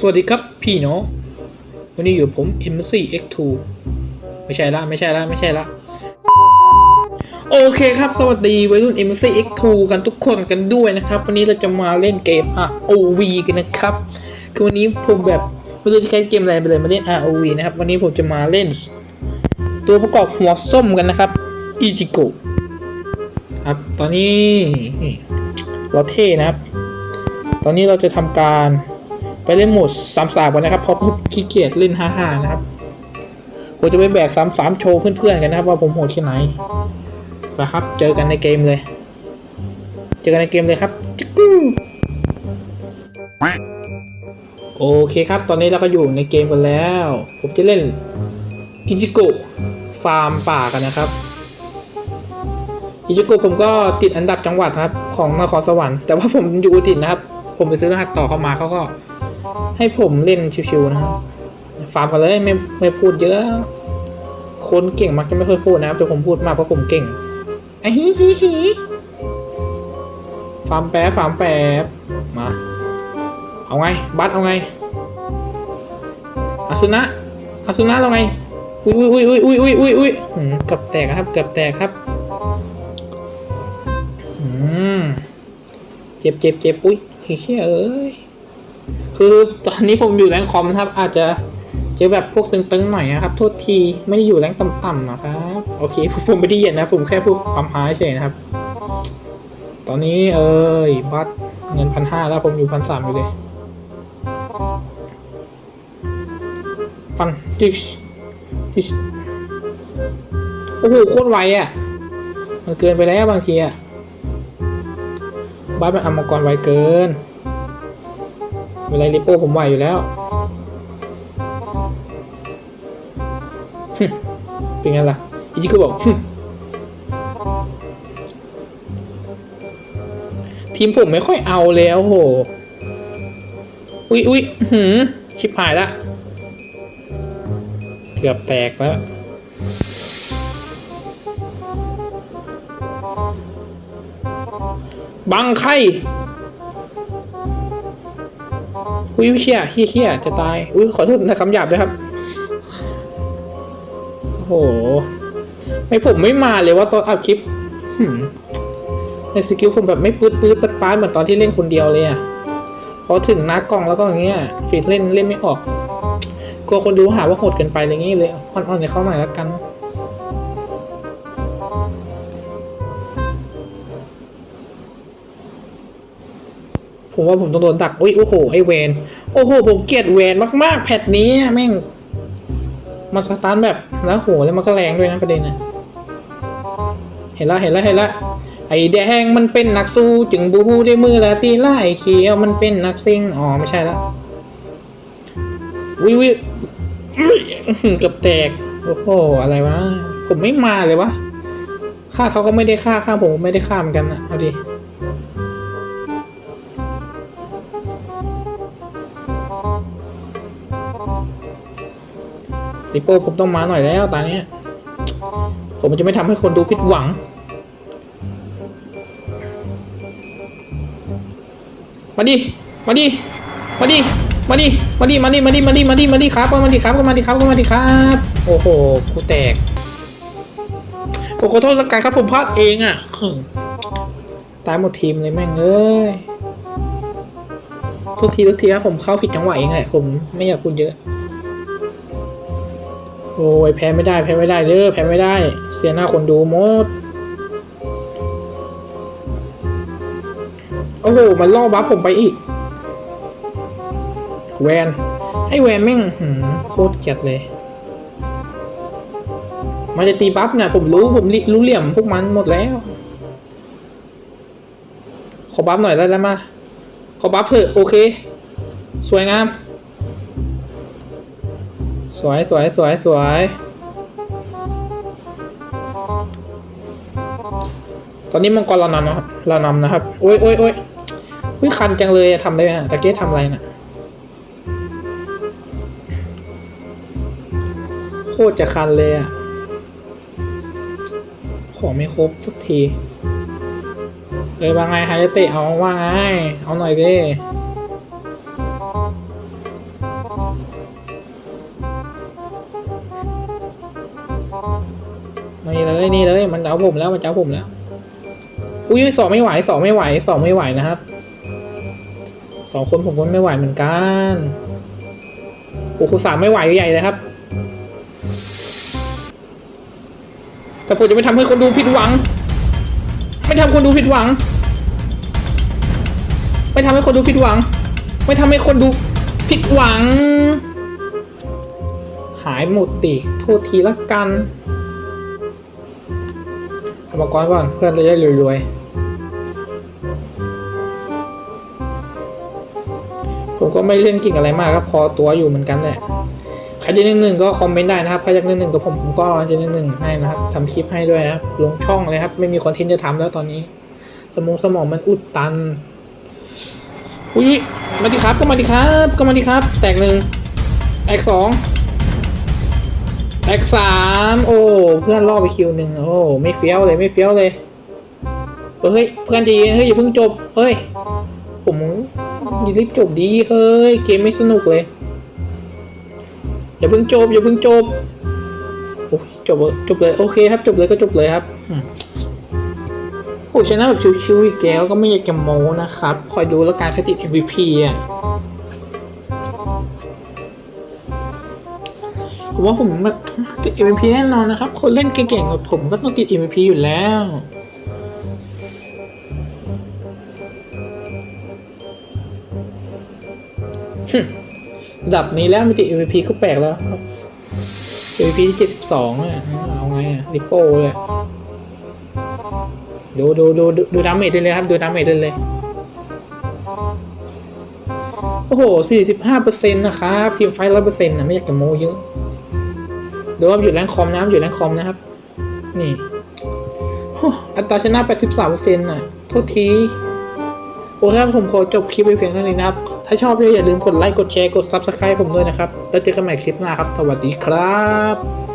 สวัสดีครับพี่น้อง วันนี้อยู่ผม m c X2 ไม่ใช่ละไม่ใช่ละไม่ใช่ละโอเคครับ สวัสดีวัยรุ่น m c X2 กันทุกคนกันด้วยนะครับ วันนี้เราจะมาเล่นเกม ROV กันนะครับ คือวันนี้ผมแบบไม่รู้จะใช้เกมอะไรไปเลยมาเล่น ROV นะครับ วันนี้ผมจะมาเล่น ตัวประกอบหัวส้มกันนะครับอิจิโกะครับตอนนี้เราเท่นะครับ ตอนนี้เราจะทำการ ไปเล่นโหมดสามสามกันนะครับเพราะผมขี้เกียจเล่นห้าห้านะครับผมจะไปแบกสามสามโชว์เพื่อนๆกันนะครับ ว่าผมโหดแค่ไหนนะครับ เจอกันในเกมเลย เจอกันในเกมเลยครับจิ๊กโอเคครับ ตอนนี้เราก็อยู่ในเกมกันแล้ว ผมจะเล่นอิจิโกะฟาร์มป่ากันนะครับอิจิโกะผมก็ติดอันดับจังหวัดครับ ของนครสวรรค์แต่ว่าผมอยู่อุติดนะครับ ผมไปซื้อรหัสต่อเข้ามาเขาก็ ให้ผมเล่นชิวๆนะครับฟาร์มกันเลยไม่ไม่พูดเยอะ คนเก่งมักจะไม่ค่อยพูดนะครับแต่ผมพูดมากเพราะผมเก่งไอ้ฮิฮิฮิฟาร์มแป๊บฟาร์มแป๊บมา เอาไง บัสเอาไงอาสุนะอาสุนะเราไง อุ้ยอุ้ยอุ้ยอุ้ยอุ้ยอุ้ยอุ้ยอืมเกือบแตกครับ เกือบแตกครับ อืม เจ็บเจ็บเจ็บอุ้ยเฮ้ยเอ้ย คือตอนนี้ผมอยู่แรงคอมนะครับ อาจจะเจอแบบพวกตึงๆหน่อยนะครับ โทษทีไม่ได้อยู่แรงต่ำๆนะครับ โอเคผมไม่ได้เหยียดนะ ผมแค่พูดความหายเฉยนะครับ ตอนนี้เอ้ยบัตรเงินพันห้าแล้วผมอยู่พันสามอยู่เลยฟันดิชดิชโอ้โหโคตรไวอะ มันเกินไปแล้วบางทีอะบ้านมันอามังกรไวเกิน เวลาลิโป้ผมไหวอยู่แล้วฮึเป็นไงล่ะอีจิก็บอกฮึทีมผมไม่ค่อยเอาแล้วโห อุ๊ยอุ๊ยหืมชิบหายละ เกือบแตกแล้วบังไข่ อุ้ยเชี่ยเฮี้ยเฮี้ยจะตาย อุ้ยขอโทษนะคำหยาบด้วยครับ โอ้โหไม่ผมไม่มาเลยว่าตอนอัดคลิปในสกิลผมแบบไม่ปื๊ดปื๊ดปัดป้าเหมือนตอนที่เล่นคนเดียวเลยอะพอถึงหน้ากล้องแล้วก็อย่างเงี้ยฟีดเล่นเล่นไม่ออกกลัวคนดูหาว่าโหดเกินไปอะไรอย่างงี้เลยอ่อนๆให้เข้าหน่แล้วกัน ผมว่าผมต้องโดนดักอุ้ยโอ้โหไอเวนโอ้โหผมเกลียดแวนมาก ๆ แพทนี้แม่งมาสตาร์ทแบบแล้วโหแล้วมันก็แรงด้วยนะประเด็นนะเห็นละเห็นละเห็นละไอแดงมันเป็นนักสู้จึงบูบูด้วยมือและตีไล่เขียวมันเป็นนักซิ่งอ๋อไม่ใช่ละวิวิกือบแตกโอ้โหอะไรวะผมไม่มาเลยวะฆ่าเขาก็ไม่ได้ฆ่าฆ่าผมไม่ได้ฆ่าเหมือนกันนะเอาดิ ลิโป้ผมต้องมาหน่อยแล้วตอนนี้ย ผมจะไม่ทำให้คนดูผิดหวัง มาดิ มาดิ มาดิ มาดิ มาดิ มาดิ มาดิ มาดิ มาดิ มาดิครับก็มาดิครับก็มาดิครับก็มาดิครับ โอ้โห กูแตกผมขอโทษละกันครับผมพลาดเองอะ ตายหมดทีมเลยแม่งเอ้ยทุกทีทุกทีครับผมเข้าผิดจังหวะเองแหละผมไม่อยากพูดเยอะ โอ้ยแพ้ไม่ได้แพ้ไม่ได้เด้อแพ้ไม่ได้ เสียหน้าคนดูหมด โอ้โห มันล่อบัฟผมไปอีก แวน ไอ้แวนแม่งโคตรเกลียดเลย มันจะตีบัฟเนี่ยผมรู้ผมร,รู้เหลี่ยมพวกมันหมดแล้ว ขอบัฟหน่อยได้แล้วมาขอบัฟเถอะโอเค สวยงาม สวยสวยสวยสวยตอนนี้มังกรเรานำนะครับเรานำนะครับโอ้ยโอ้ยโอ้ยอุ้ยคันจังเลยทำอะไรอะตะเกียทำอะไรน่ะโคตรจะคันเลยอะของไม่ครบสักที เอ้ยว่าไงฮายเตะเอาว่าไง เอาหน่อยดิ เลยนี่เลย มันเอาผมแล้วมันจะเอาผมแล้ว อุ้ยสองไม่ไหวสองไม่ไหวสองไม่ไหวนะครับสองคนผมก็ไม่ไหวเหมือนกันโอ้โหสามไม่ไหวใหญ่เลยครับ แต่ผมจะไม่ทำให้คนดูผิดหวัง ไม่ทำคนดูผิดหวัง ไม่ทำให้คนดูผิดหวัง ไม่ทำให้คนดูผิดหวัง หายหมดติโทษทีละกันเอามาก่อนก่อนเพื่อนจะได้รวยๆ ผมก็ไม่เล่นกิ่งอะไรมากครับพอตัวอยู่เหมือนกันแหละใครจะนึ่งหนึ่งก็คอมเมนต์ได้นะครับใครอยากหนึ่งหนึ่งกับผมผมก็จะนึ่งหนึ่งให้นะครับทำคลิปให้ด้วยนะครับลงช่องเลยครับ ไม่มีคอนเทนต์จะทำแล้วตอนนี้ สมองสมองมันอุดตันอุ้ยมาดิครับก็มาดิครับก็มาดิครับ แตกหนึ่งแตกสอง แตกสามโอ้เพื่อนล่อไปคิวหนึ่งโอ้ไม่เฟี้ยวเลยไม่เฟี้ยวเลยเฮ้ยเพื่อนดีเฮ้ยอย่าเพิ่งจบเฮ้ยผมอย่ารีบจบดีเฮ้ยเกมไม่สนุกเลยอย่าเพิ่งจบอย่าเพิ่งจบโอ้จบเลยจบเลยโอเคครับจบเลยก็จบเลยครับโอ้ชนะแบบชิวๆอีกแล้วก็ไม่อยากจะโม้นะครับ คอยดูแล้วการคติ MVP อะ ผมว่าผมแบบติด MVP แน่นอนนะครับ คนเล่นเก่งๆแบบผมก็ต้องติด MVP อยู่แล้วดับนี้แล้วไม่ติด MVP ก็แปลกแล้ว MVP ที่ 72อะเอาไงอะริโป้เลยดูดูดูดูดาเมจได้เลยครับ ดูดาเมจได้เลย โอ้โห 45เปอร์เซ็นต์นะครับ ทีมไฟร้อยเปอร์เซ็นต์นะไม่อยากจะโม้เยอะ ดูว่าอยู่แรงคอมนะอยู่แรงคอมนะครับ นี่อัตราชนะ 83เปอร์เซ็นต์น่ะ โทษที โอเคครับผมขอจบคลิปไปเพียงเท่านี้นะครับ ถ้าชอบก็อย่าลืมกดไลค์ กดแชร์ กด Subscribe ผมด้วยนะครับ แล้วเจอกันใหม่คลิปหน้าครับ สวัสดีครับ